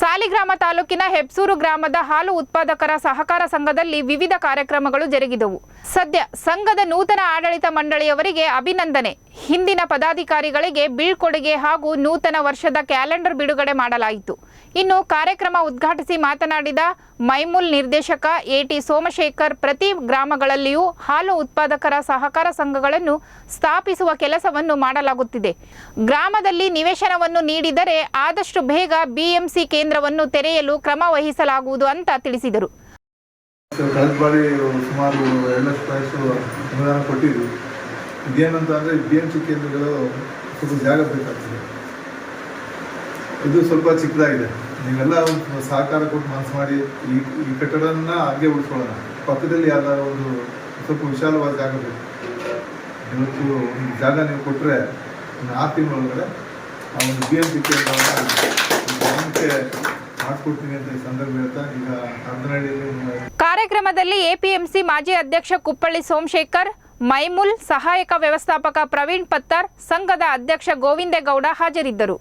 ಸಾಲಿಗ್ರಾಮ ತಾಲೂಕಿನ ಹೆಬ್ಸೂರು ಗ್ರಾಮದ ಹಾಲು ಉತ್ಪಾದಕರ ಸಹಕಾರ ಸಂಘದಲ್ಲಿ ವಿವಿಧ ಕಾರ್ಯಕ್ರಮಗಳು ಜರುಗಿದವು. ಸದ್ಯ ಸಂಘದ ನೂತನ ಆಡಳಿತ ಮಂಡಳಿಯವರಿಗೆ ಅಭಿನಂದನೆ. ಹಿಂದಿನ ಪದಾಧಿಕಾರಿಗಳಿಗೆ ಬೀಳ್ಕೊಡುಗೆ ಹಾಗೂ ನೂತನ ವರ್ಷದ ಕ್ಯಾಲೆಂಡರ್ ಬಿಡುಗಡೆ ಮಾಡಲಾಯಿತು. ಇನ್ನು ಕಾರ್ಯಕ್ರಮ ಉದ್ಘಾಟಿಸಿ ಮಾತನಾಡಿದ ಮೈಮೂಲ್ ನಿರ್ದೇಶಕ ಎಟಿ ಸೋಮಶೇಖರ್, ಪ್ರತಿ ಗ್ರಾಮಗಳಲ್ಲಿಯೂ ಹಾಲು ಉತ್ಪಾದಕರ ಸಹಕಾರ ಸಂಘಗಳನ್ನು ಸ್ಥಾಪಿಸುವ ಕೆಲಸವನ್ನು ಮಾಡಲಾಗುತ್ತಿದೆ. ಗ್ರಾಮದಲ್ಲಿ ನಿವೇಶನವನ್ನು ನೀಡಿದರೆ ಆದಷ್ಟು ಬೇಗ ಬಿಎಂಸಿ ಕೇಂದ್ರವನ್ನು ತೆರೆಯಲು ಕ್ರಮ ವಹಿಸಲಾಗುವುದು ಅಂತ ತಿಳಿಸಿದರು. ಸುಮಾರು ಇದು ಸ್ವಲ್ಪ ಚಿಕ್ಕದಾಗಿದೆ. ನೀವೆಲ್ಲ ಸಹಕಾರ ಕೊಟ್ಟು ಮನಸ್ಸು ಮಾಡಿ ಈ ಈ ಕಟ್ಟಡನ ಹಾಗೆ ಉಳಿಸ್ಕೊಳ್ಳೋಣ ಪಕ್ಕದಲ್ಲಿ ಯಾವ್ದಾದ್ರು ಒಂದು ಸ್ವಲ್ಪ ವಿಶಾಲವಾದ ಜಾಗ ಬೇಕು. ಇವತ್ತು ಒಂದು ಜಾಗ ನೀವು ಕೊಟ್ಟರೆ ಆ ಆರು ತಿಂಗಳೊಳಗಡೆ ಆ ಒಂದು ಬಿ ಎಂ ಪಿ ಕೆ ಮಾಡಿಸ್ಕೊಡ್ತೀನಿ ಅಂತ ಈ ಸಂದರ್ಭ ಹೇಳ್ತಾ ಈಗ ಹರದನಹಳ್ಳಿಯಲ್ಲಿ ಕಾರ್ಯಕ್ರಮದಲ್ಲಿ ಎಪಿಎಂಸಿ ಮಾಜಿ ಅಧ್ಯಕ್ಷ ಕುಪ್ಪಳ್ಳಿ ಸೋಮಶೇಖರ್, ಮೈಮುಲ್ ಸಹಾಯಕ ವ್ಯವಸ್ಥಾಪಕ ಪ್ರವೀಣ್ ಪತ್ತರ್, ಸಂಘದ ಅಧ್ಯಕ್ಷ ಗೋವಿಂದೇಗೌಡ ಹಾಜರಿದ್ದರು.